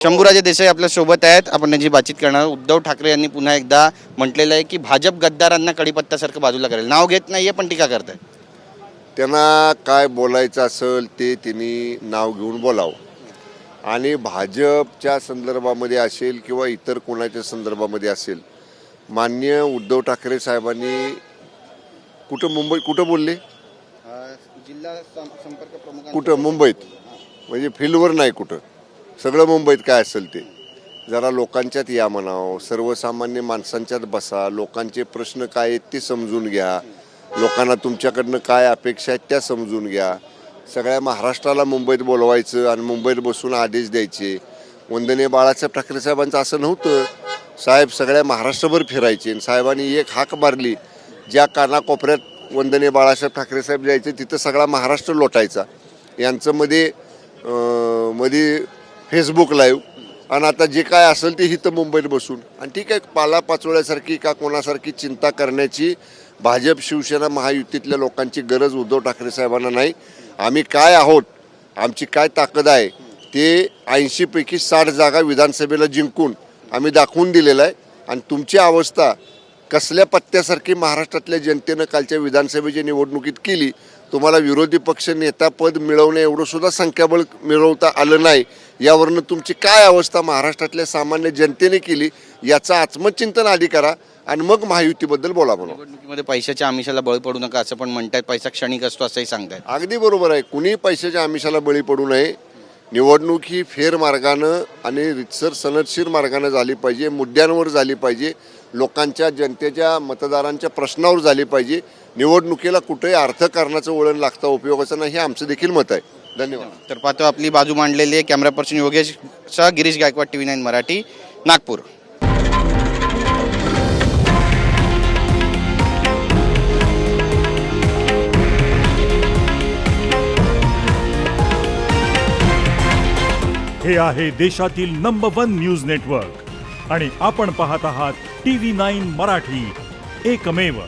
शंभूराजे देसाई आपल्यासोबत आहेत. आपण त्यांची बातचीत करणार. उद्धव ठाकरे यांनी पुन्हा एकदा म्हटलेलं आहे की भाजप गद्दारांना कडीपत्त्यासारखं बाजूला करेल. नाव घेत नाहीये पण टीका करताय. त्यांना काय बोलायचं असेल ते त्यांनी नाव घेऊन बोलावं. आणि भाजपच्या संदर्भामध्ये असेल किंवा इतर कोणाच्या संदर्भामध्ये असेल मान्य उद्धव ठाकरे साहेबांनी कुठं मुंबई कुठं बोलले? जिल्हा संपर्क प्रमुख कुठं? मुंबईत. म्हणजे फील्डवर नाही कुठं. सगळं मुंबईत काय असेल ते. जरा लोकांच्यात या म्हणावं. सर्वसामान्य माणसांच्यात बसा. लोकांचे प्रश्न काय आहेत ते समजून घ्या. लोकांना तुमच्याकडनं काय अपेक्षा आहेत त्या समजून घ्या. सगळ्या महाराष्ट्राला मुंबईत बोलवायचं आणि मुंबईत बसून आदेश द्यायचे. वंदनीय बाळासाहेब ठाकरे साहेबांचं असं नव्हतं. साहेब सगळ्या महाराष्ट्रभर फिरायचे आणि साहेबांनी एक हाक मारली. ज्या कानाकोपऱ्यात वंदनीय बाळासाहेब ठाकरे साहेब जायचे तिथं सगळा महाराष्ट्र लोटायचा. यांचं मध्ये मध्ये फेसबुक लाईव्ह आणि आता जे काय असेल ते इथं मुंबईत बसून. आणि ठीक आहे पाला पाचोळ्यासारखी का कोणासारखी चिंता करण्याची भाजप शिवसेना महायुतीतल्या लोकांची गरज उद्धव ठाकरे साहेबांना नाही. आम्ही काय आहोत आमची काय ताकद आहे ते ऐंशीपैकी साठ जागा विधानसभेला जिंकून आम्ही दाखवून दिलेलं आहे. आणि तुमची अवस्था कसल्या पत्त्यासारखी महाराष्ट्रातल्या जनतेनं कालच्या विधानसभेच्या निवडणुकीत केली तुम्हाला विरोधी पक्ष नेतापद मिळवणे एवढं सुद्धा संख्याबळ मिळवता आलं नाही. यावरनं तुमची काय अवस्था महाराष्ट्रातल्या सामान्य जनतेने केली याचं आत्मचिंतन आधी करा आणि मग महायुतीबद्दल बोला म्हणून. निवडणुकीमध्ये पैशाच्या आमिषाला बळी पडू नका असं पण म्हणतायत. पैसा क्षणिक असतो असंही सांगतायत. अगदी बरोबर आहे. कुणी पैशाच्या आमिषाला बळी पडू नये. निवडणूक ही फेर मार्गानं आणि रितसर सनदशीर मार्गानं झाली पाहिजे. मुद्द्यांवर झाली पाहिजे. लोकांच्या जनतेच्या मतदारांच्या प्रश्नावर झाली पाहिजे. निवडणुकीला कुठेही अर्थकारणाचं वळण लागता उपयोगाचं नाही हे आमचं देखील मत आहे. धन्यवाद. तर पाहतो आपली बाजू मांडलेली आहे कॅमेरा पर्सन योगेश सह Girish Gaikwad T V nine Marathi Nagpur. हे आहे देशातील नंबर वन न्यूज नेटवर्क आणि आपण पाहत आहात टी व्ही नाईन मराठी. एकमेव